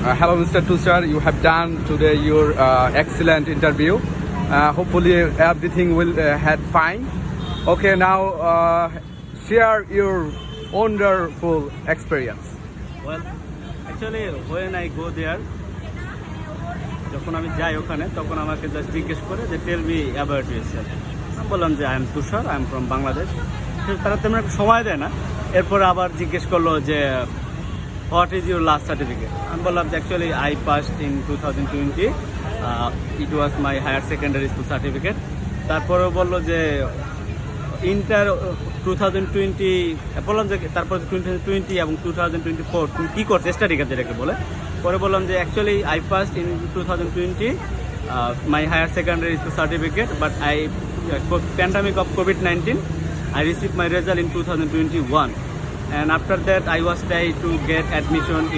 Uh, hello, Mr. Tushar. You have done today your uh, excellent interview. Uh, hopefully, everything will uh, had fine. Okay, now uh, share your wonderful experience. Well, actually, when I go there, যখন আমি যাই ওখানে তখন আমাকে just জিজ্ঞেস করে যে tell me about yourself আমি বললাম যে I am Tushar I am from Bangladesh তারা তেমন একটা সময় দেয় না এরপরে আবার জিজ্ঞেস করল যে what is your last certificate আমি বললাম যে actually I passed in two thousand twenty it was my higher secondary school certificate তারপরে বলল যে ইন্টার টু থাউজেন্ড টোয়েন্টি বললাম যে তারপর টু টোয়েন্টি টোয়েন্টি এবং টু থাউজেন্ড টোয়েন্টি ফোর তুমি কী করছ? স্টাডি কাজ যেটাকে বলে। পরে বললাম যে actually I first in two thousand twenty my higher secondary school certificate but I pandemic of Covid nineteen I receive my result received two thousand twenty 2021 and after that I was trying to get admission